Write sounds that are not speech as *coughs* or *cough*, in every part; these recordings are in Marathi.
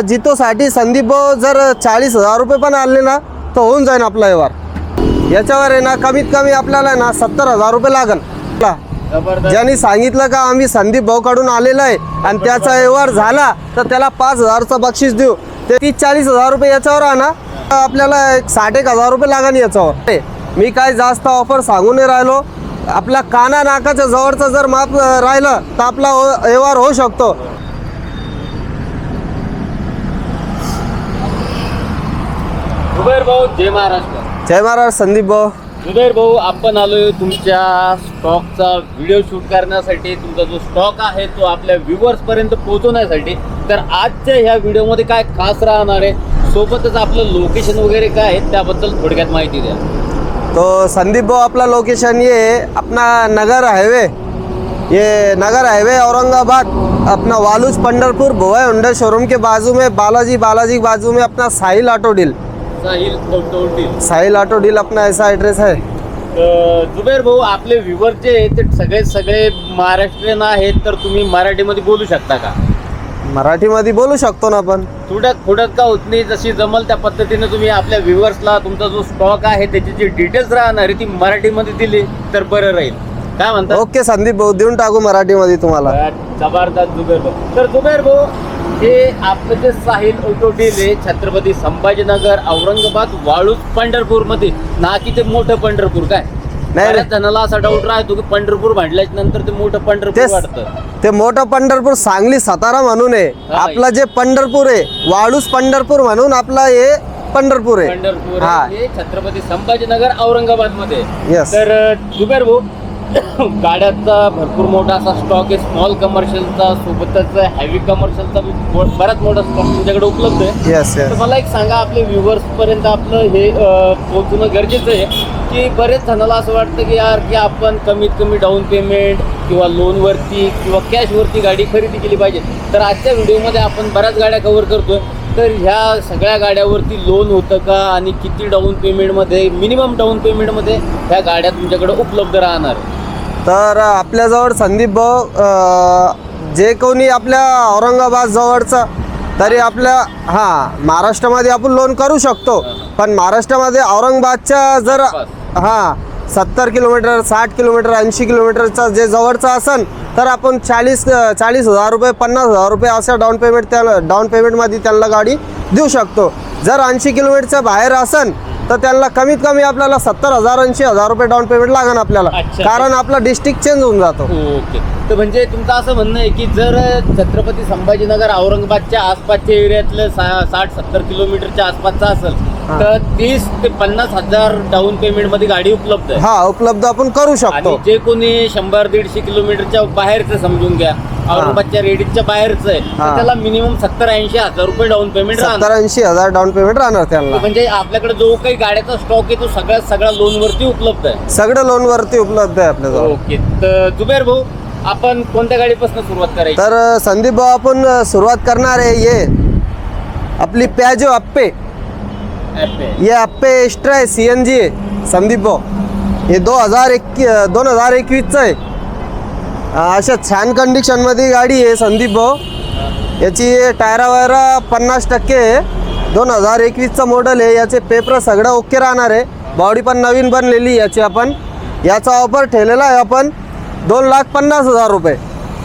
जितोसाठी संदीप भाऊ जर चाळीस हजार रुपये पण आले ना तर होऊन जाईल आपला व्यवहार. याच्यावर आहे ना कमीत कमी आपल्याला ना सत्तर हजार रुपये लागन जबरदस्त. ज्यांनी सांगितलं का आम्ही संदीप भाऊ कडून आलेला आहे आणि त्याचा व्यवहार झाला तर त्याला पाच हजारचं बक्षीस देऊ. ते तीस चाळीस हजार रुपये याच्यावर आहे ना आपल्याला एक साठ एक हजार रुपये लागन याच्यावर. मी काय जास्त ऑफर सांगू नाही राहिलो. आपला काना नाकाच्या जवळचं जर माप राहिलं तर आपला हो- व्यवहार होऊ शकतो. जुबेर भाऊ जय महाराष्ट्र. जय महाराज संदीप भाऊ. जुबेर भाऊ आपण आलोय तुमच्या स्टॉकचा व्हिडिओ शूट करण्यासाठी. तुमचा जो स्टॉक आहे तो आपल्या व्ह्युअर्स पर्यंत पोहोचवण्यासाठी. तर आजच्या ह्या व्हिडिओमध्ये काय खास राहणार आहे? सोबतच आपलं लोकेशन वगैरे काय आहे त्याबद्दल थोडक्यात माहिती द्या. तो संदीप भाऊ अपना लोकेशन ये अपना नगर हाईवे ये नगर हाईवे औरंगाबाद अपना वालूज पंडरपुर भोवा हुंडा शोरूम के बाजू में बालाजी बालाजी के बाजू में अपना Sahil auto deal Sahil Sahil auto deal अपना ऐसा एड्रेस है अ, जुबेर भाऊ आपले व्ह्युअर जे आहे ते सगळे सगळे महाराष्ट्रीयन आहेत तर तुम्ही मराठीमध्ये बोलू शकता का? मराठीमध्ये बोलू शकतो ना आपण. थोड्यात थोड्यात का होत नाही जशी जमल त्या पद्धतीने तुम्ही आपल्या व्ह्युअर्सला तुमचा जो स्टॉक आहे त्याची जी डिटेल्स राहणार आहे ती मराठीमध्ये दिली तर बरं राहील. काय म्हणता? ओके संदीप भाऊ देऊन टाकू मराठीमध्ये तुम्हाला. जबरदस्त जुबेर भाऊ. तर जुबेर भाऊ हे आपलं जे साहिल ऑटो डील आहे छत्रपती संभाजीनगर औरंगाबाद वाळूज पंढरपूरमध्ये ना की ते मोठं पंढरपूर काय नाही. बऱ्याच जणाला असा डाऊट राहतो की पंढरपूर म्हटल्याच्या नंतर ते मोठं पंढरपूर तेच वाटतं ते मोठं पंढरपूर सांगली सातारा म्हणून आहे हा. आपला जे पंढरपूर आहे वाळूस पंढरपूर म्हणून आपला हे पंढरपूर आहे पंढरपूर हा. हे छत्रपती संभाजीनगर औरंगाबादमध्ये Yes. तर अ, जुबेर भाऊ *coughs* गाड्याचा भरपूर मोठा असा स्टॉक आहे. स्मॉल कमर्शियलचा सोबतच हॅवी कमर्शियलचा बराच मोठा स्टॉक तुमच्याकडे उपलब्ध आहे. येस तर येस मला एक सांगा आपले व्ह्युअर्स पर्यंत आपलं हे पोहोचणं गरजेचं आहे. की बरेच जणाला असं वाटतं की यार की आपण कमीत कमी डाऊन पेमेंट किंवा लोनवरती किंवा कॅशवरती गाडी खरेदी केली पाहिजे. तर आजच्या व्हिडिओमध्ये आपण बऱ्याच गाड्या कव्हर करतोय. तर ह्या सगळ्या गाड्यावरती लोन होतं का? आणि किती डाऊन पेमेंटमध्ये मिनिमम डाऊन पेमेंटमध्ये ह्या गाड्या तुमच्याकडे उपलब्ध राहणार? तर आपल्याजवळ संदीप भाऊ जे कोणी आपल्या औरंगाबाद जवळचं तरी आपल्या हां महाराष्ट्रामध्ये आपण लोन करू शकतो. पण महाराष्ट्रामध्ये औरंगाबादच्या जर हां सत्तर किलोमीटर साठ किलोमीटर ऐंशी किलोमीटरचा जे जवळचं असन तर आपण चाळीस चाळीस हजार रुपये पन्नास हजार रुपये असं डाऊन पेमेंट त्याला डाऊन पेमेंटमध्ये त्यांना गाडी देऊ शकतो. जर ऐंशी किलोमीटरच्या बाहेर असन तर त्यांना कमीत कमी आपल्याला सत्तर हजार ऐंशी हजार रुपये डाऊन पेमेंट लागेल आपल्याला. अच्छा. कारण आपला डिस्ट्रिक्ट चेंज होऊन जातो. ओके. तर म्हणजे तुमचं असं म्हणणं आहे की जर छत्रपती संभाजीनगर औरंगाबादच्या आसपासच्या एरियातलं सा साठ सत्तर किलोमीटरच्या आसपासचं असेल हा. तर तीस ते पन्नास हजार डाऊन पेमेंटमध्ये गाडी उपलब्ध आहे. हा उपलब्ध आपण करू शकतो. जे कोणी शंभर दीडशे किलोमीटरच्या बाहेरचं समजून घ्या औरंगाबादच्या रेडिटच्या बाहेरचं आहे. हा. त्याला मिनिमम सत्तर ऐंशी हजार रुपये डाऊन पेमेंट सत्तर राहणार ऐंशी हजार डाऊन पेमेंट राहणार त्यांना. म्हणजे आपल्याकडे जो काही गाड्याचा स्टॉक आहे तो सगळ्या सगळ्या लोनवरती उपलब्ध आहे. सगळं लोन वरती उपलब्ध आहे आपल्याजवळ ओके तर जुबेर भाऊ आपण कोणत्या गाडीपासून सुरुवात करायची? तर संदीप भाऊ आपण सुरुवात करणार आहे ये. आपली प्याजो अप्पे Apple. ये अप्पे एक्स्ट्रा आहे सी एन जी आहे. संदीप भाऊ हे दो हजार एक दोन हजार एकवीसचं आहे. अशा छान कंडिशनमध्ये गाडी आहे संदीप भाऊ. याची टायरा वायरा पन्नास टक्के आहे. दोन हजार एकवीसचं मॉडेल आहे. याचे पेपर सगळं ओके राहणार आहे. बॉडी पण नवीन बनलेली याची आपण. याचा ऑफर ठेवलेला आहे आपण. दोन लाख पन्नास हजार रुपये.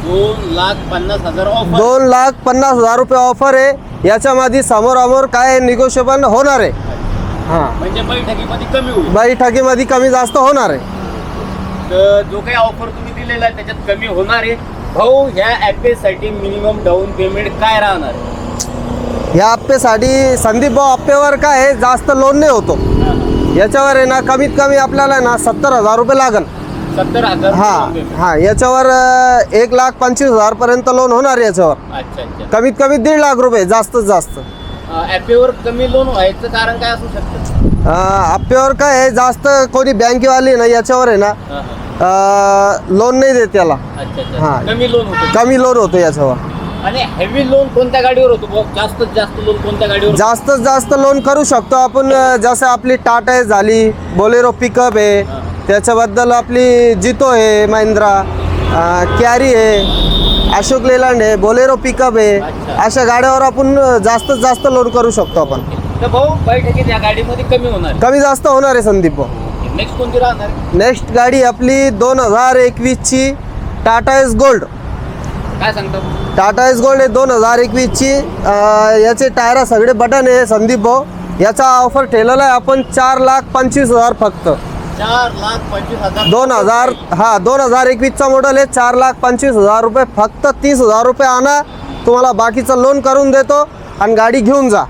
दोन लाख पन्नास हजार ऑफर दोन लाख पन्नास हजार रुपये ऑफर आहे. याच्यामध्ये समोरामोर काय निगोशिएबल होणार आहे. हां म्हणजे बैठकीमध्ये कमी होईल. ठगीमध्ये कमी जास्त होणार आहे. तर जो काही ऑफर तुम्ही दिलेला आहे त्याच्यात कमी होणार आहे. भाऊ ह्या ॲपेसाठी मिनिमम डाऊन पेमेंट काय राहणार? आहे ह्या आप्पेसाठी संदीप भाऊ आप्पेवर काय आहे जास्त लोन नाही होतो. याच्यावर आहे ना कमीत कमी आपल्याला आहे ना सत्तर हजार रुपये लागल. सत्तर हजार हा down payment. हा याच्यावर अं, एक लाख पंचवीस हजार पर्यंत लोन होणार याच्यावर. अच्छा अच्छा. कमीत कमी दीड लाख रुपये जास्तीत जास्त. ॲपेवर कमी लोन व्हायचं कारण काय असू शकतं? अं, आप्पेवर काय आहे जास्त कोणी बँकेवाली ना याच्यावर आहे ना. लोन नाही देत त्याला अच्छा हा. कमी लोन होतं कमी लोन होतो याच्यावर आणि हेवी लोन कोणत्या गाडीवर होतो? जास्तीत जास्त लोन कोणत्या गाडीवर होतं? जास्तीत जास्त लोन करू शकतो आपण अं, जसं आपली टाटा आहे झाली बोलेरो पिकअप आहे त्याच्याबद्दल आपली जितो आहे महिंद्रा अं, कॅरी आहे अशोक लेलँड आहे बोलेरो पिकअप आहे अच्छा. अशा गाड्यावर आपण अ, जास्तीत जास्त लोन करू शकतो आपण तर भाऊ बैठकीत या गाडीमध्ये कमी होणार. कमी जास्त होणार आहे संदीप भाऊ. नेक्स्ट कोणती राहणार? नेक्स्ट गाडी आपली दोन हजार एकवीसची टाटा एस गोल्ड काय सांगता टाटा एस गोल्ड आहे दोन हजार एकवीसची. याचे टायर सगळे बटन आहे संदीप भाऊ. याचा ऑफर ठेवलेला आहे आपण चार लाख पंचवीस हजार फक्त. चार लाख पंचवीस हजार दोन हजार हा दोन हजार एकवीसचा मॉडल आहे. चार लाख पंचवीस हजार रुपये फक्त तीस हजार रुपये आणा. तुम्हाला बाकीचं लोन करून देतो. आणि गाडी घेऊन जा.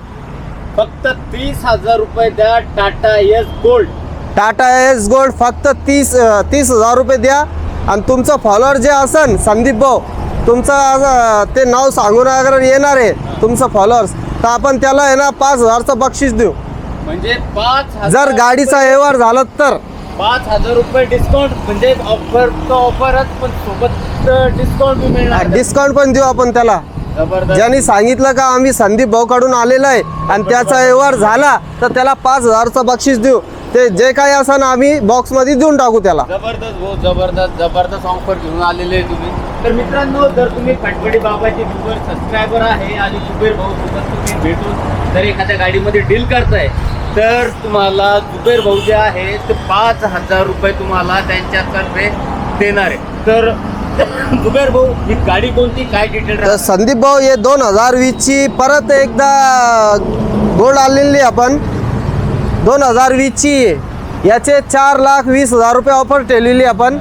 फक्त तीस हजार रुपये द्या Tata Ace gold. Tata Ace gold फक्त तीस तीस हजार रुपये द्या. आणि तुमचं फॉलोअर जे असन संदीप भाऊ तुमचं ते नाव सांगून अगर येणार आहे तुमचं फॉलोअर्स तर आपण त्याला आहे ना पाच हजारचं बक्षीस देऊ. म्हणजे पाच हजार जर गाडीचा व्यवहार झाला तर. पाच हजार रुपये डिस्काउंट म्हणजे ऑफर तो ऑफरच पण सोबत डिस्काउंट मिळणार. डिस्काउंट पण देऊ आपण त्याला. ज्यांनी सांगितलं का आम्ही संदीप भाऊकडून आलेला आहे आणि त्याचा व्यवहार झाला तर त्याला पाच हजारचं बक्षीस देऊ. ते जे काही असं आम्ही बॉक्समध्ये देऊन टाकू त्याला. जबरदस्त भाऊ जबरदस्त जबरदस्त ऑफर घेऊन आलेले आहे तुम्ही. तर मित्रांनो जर तुम्ही फटफटी बाबाचे जुबेर सबस्क्रायबर आहे आणि जुबेर भाऊ सोबत तुम्ही भेटून जर एखाद्या गाडीमध्ये डील करताय तर तुम्हाला जुबेर भाऊ जे आहे ते पाच हजार रुपये तुम्हाला त्यांच्यातर्फे देणार आहे. तर जुबेर भाऊ ही गाडी कोणती? काय डिटेल तर संदीप भाऊ हे दोन हजार वीसची परत एकदा गोल्ड आलेली आपण. दोन हजार वीसची याचे चार लाख वीस हजार रुपये ऑफर ठेवलेली आपण.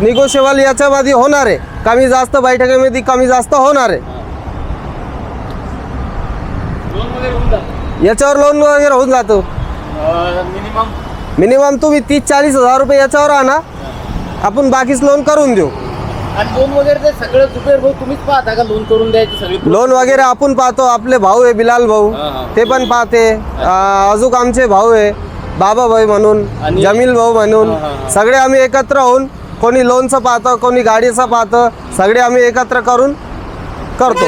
निगोशिएबल याच्यामध्ये होणार आहे. कमी जास्त बैठकीमध्ये कमी जास्त होणार आहे. याच्यावर लोन वगैरे होऊन जातो. मिनिमम मिनिमम तुम्ही तीस चाळीस हजार रुपये याच्यावर आणा. आपण बाकीच लोन करून देऊ. आणि लोन वगैरे ते सगळं जुबेर भाऊ तुम्हीच पाहता का लोन करून द्यायची सगळी लोन वगैरे आपण पाहतो आपले भाऊ आहे बिलाल भाऊ. हा, हा. ते पण पाहते. अं, अजून आमचे भाऊ आहे बाबा भाई म्हणून आणि- जमील भाऊ म्हणून. हा, हा, हा. सगळे आम्ही एकत्र होऊन कोणी लोनचं पाहतं कोणी गाडीचं पाहतं सगळे आम्ही एकत्र करून करतो.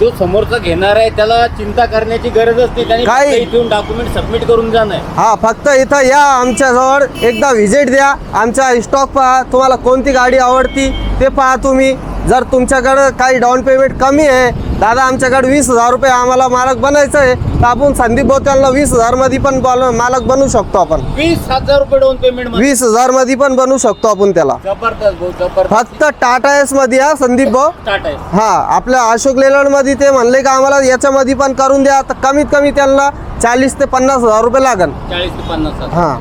जो समोरचा घेणार आहे त्याला चिंता करण्याची गरज असते त्याने काय? फक्त डॉक्युमेंट सबमिट करून जाणं हा फक्त इथं या आमच्याजवळ एकदा व्हिजिट द्या. आमचा स्टॉक पहा. तुम्हाला कोणती गाडी आवडती ते पहा तुम्ही. जर तुमच्याकडं काही डाऊन पेमेंट कमी आहे दादा आमच्याकडे वीस हजार रुपये आम्हाला मालक बनायचं आहे तर आपण संदीप भाऊ त्यांना वीस हजारमध्ये पण बन- मालक बनवू शकतो आपण. वीस हजार रुपये डाऊन पेमेंट वीस हजारमध्ये पण बनवू शकतो आपण त्याला. जबरदस्त भाऊ जबरदस्त. फक्त टाटा एसमध्ये या संदीप भाऊ? आहे हा आपल्या अशोक लेलंडमध्ये ते म्हणले का आम्हाला याच्यामध्ये पण करून द्या तर कमीत कमी त्यांना चाळीस ते पन्नास हजार रुपये लागन. चाळीस ते पन्नास हजार. हा.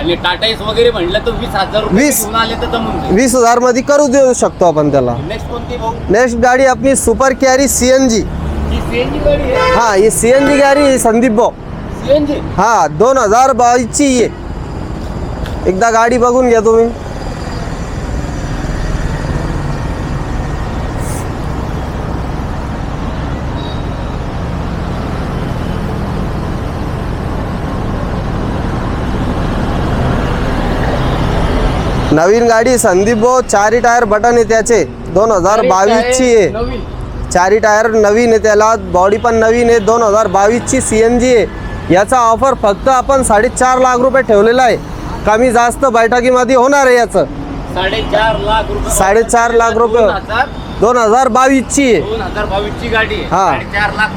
आणि टाटा एस वगैरे म्हणलं तर वीस हज़ार रुपये वीस. घेऊन आले तर जमून जाईल. वीस हज़ार मध्ये करू देऊ शकतो आपण त्याला. नेक्स्ट कोणती भाऊ? नेक्स्ट गाडी आपली super carry C N G ही सीएनजी गाडी आहे? हा ही सी एन जी गाडी संदीप भाऊ. सीएनजी हा दोन हज़ार बावीसची आहे. एकदा गाडी बगुन घ्या तुम्ही. नवीन गाडी संदीप भाऊ चारी टायर बटन आहे त्याचे. दोन हजार बावीसची आहे. चारी टायर नवीन आहे त्याला. बॉडी पण नवीन आहे. दोन हजार बावीसची सी एन जी आहे. याचा ऑफर फक्त आपण साडेचार लाख रुपये ठेवलेला आहे. कमी जास्त बैठकीमध्ये होणार आहे याचं. साडेचार लाख रुपये. साडेचार लाख रुपये. दोन हजार बावीसची. आहे दोन हजार गाडी. आहे हा. साडेचार लाख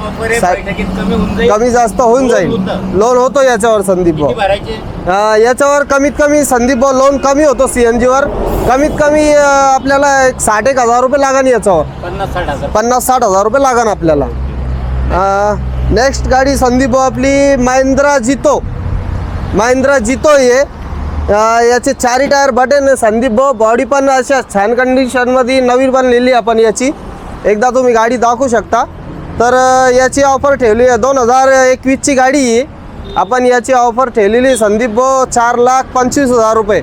बैठकीत कमी होऊन जाईल. कमी जास्त होऊन लोन जाईल. होतं. लोन होतो याच्यावर संदीप किती भाऊ भरायचे? अं, याच्यावर कमीत कमी संदीप भाऊ लोन कमी होतो सी एन जीवर. कमीत कमी अं, आपल्याला एक साठ एक हजार रुपये लागन याच्यावर. पन्नास साठ हजार. पन्नास साठ हजार रुपये लागन आपल्याला. नेक्स्ट गाडी संदीप भाऊ आपली महिंद्रा जितो. महिंद्रा जितो अं, याचे चारी टायर बटन संदीप भाऊ बॉडी पण अशा छान कंडिशनमध्ये नवीन बनलेली आपण याची. एकदा तुम्ही गाडी दाखवू शकता. तर याची ऑफर ठेवली आहे. दोन हजार एकवीसची गाडी आहे आपण याची ऑफर ठेवलेली संदीप भाऊ चार लाख पंचवीस हजार रुपये.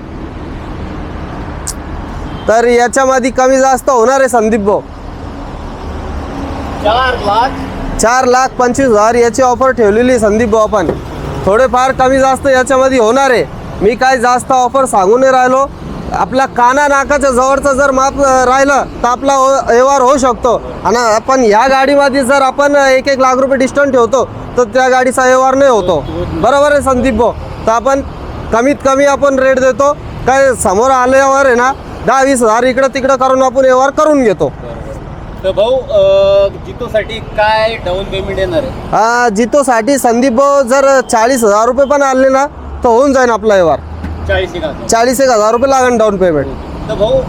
तर याच्यामध्ये कमी जास्त होणार आहे संदीप भाऊ. चार लाख? चार लाख पंचवीस हजार याची ऑफर ठेवलेली संदीप भाऊ आपण. थोडेफार कमी जास्त याच्यामध्ये होणार आहे. मी काय जास्त ऑफर सांगू नाही राहिलो. आपला काना नाकाच्या जवळचं जर माप राहिलं तर आपला हो- व्यवहार होऊ शकतो. आणि आपण ह्या गाडीमध्ये जर आपण एक एक लाख रुपये डिस्टन्स ठेवतो तर त्या गाडीचा व्यवहार नाही होतो. बरोबर आहे संदीप भाऊ? तर आपण कमीत कमी आपण रेट देतो. काय समोर आल्यावर आहे ना दहा वीस हजार इकडं तिकडं करून आपण व्यवहार करून घेतो. तर भाऊ जितोसाठी काय डाऊन पेमेंट येणार आहे? जितोसाठी संदीप भाऊ जर चाळीस हजार रुपये पण आले ना तर होऊन जाईल आपला व्यवहार. चाळीस एक हजार. चाळीस एक हजार रुपये लागेल डाऊन पेमेंट तर भाऊ